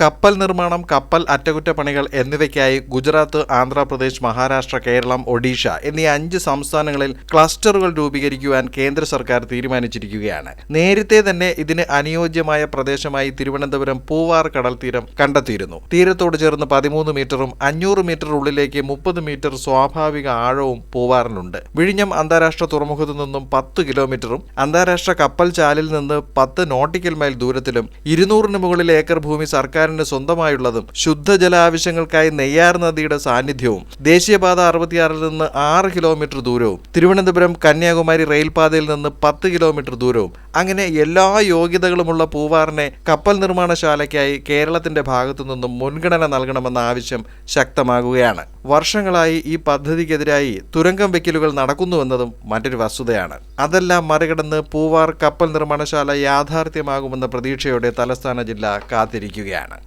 കപ്പൽ നിർമ്മാണം കപ്പൽ അറ്റകുറ്റപ്പണികൾ എന്നിവയ്ക്കായി ഗുജറാത്ത് ആന്ധ്രാപ്രദേശ് മഹാരാഷ്ട്ര കേരളം ഒഡീഷ എന്നീ അഞ്ച് സംസ്ഥാനങ്ങളിൽ ക്ലസ്റ്ററുകൾ രൂപീകരിക്കുവാൻ കേന്ദ്ര സർക്കാർ തീരുമാനിച്ചിരിക്കുകയാണ്. നേരത്തെ തന്നെ ഇതിന് അനുയോജ്യമായ പ്രദേശമായി തിരുവനന്തപുരം പൂവാർ കടൽ തീരം കണ്ടെത്തിയിരുന്നു. തീരത്തോട് ചേർന്ന് പതിമൂന്ന് മീറ്ററും അഞ്ഞൂറ് മീറ്റർ ഉള്ളിലേക്ക് മുപ്പത് മീറ്റർ സ്വാഭാവിക ആഴവും പൂവാറിനുണ്ട്. വിഴിഞ്ഞം അന്താരാഷ്ട്ര തുറമുഖത്തു നിന്നും പത്ത് കിലോമീറ്ററും അന്താരാഷ്ട്ര കപ്പൽ ചാലിൽ നിന്ന് പത്ത് നോട്ടിക്കൽ മൈൽ ദൂരത്തിലും ഇരുന്നൂറിന് മുകളിൽ ഏക്കർ ഭൂമി സർക്കാരിന് സ്വന്തമായുള്ളതും ശുദ്ധജല ആവശ്യങ്ങൾക്കായി നെയ്യാർ നദിയുടെ സാന്നിധ്യവും ദേശീയപാത അറുപത്തിയാറിൽ നിന്ന് ആറ് കിലോമീറ്റർ ദൂരവും തിരുവനന്തപുരം കന്യാകുമാരി റെയിൽപാതയിൽ നിന്ന് പത്ത് കിലോമീറ്റർ ദൂരവും അങ്ങനെ എല്ലാ യോഗ്യതകളുമുള്ള പൂവാറിനെ കപ്പൽ നിർമ്മാണശാലയ്ക്കായി കേരളത്തിന്റെ ഭാഗത്തു നിന്നും മുൻഗണന നൽകണമെന്ന ആവശ്യം ശക്തമാകുകയാണ്. വർഷങ്ങളായി ഈ പദ്ധതിക്കെതിരായി തുരങ്കം വെക്കലുകൾ നടക്കുന്നുവെന്നതും മറ്റൊരു വസ്തുതയാണ്. അതെല്ലാം മറികടന്ന് പൂവാർ കപ്പൽ നിർമ്മാണശാല യാഥാർത്ഥ്യമാകുമെന്ന പ്രതീക്ഷയോടെ തലസ്ഥാന ജില്ല കാത്തിരിക്കുകയാണ്.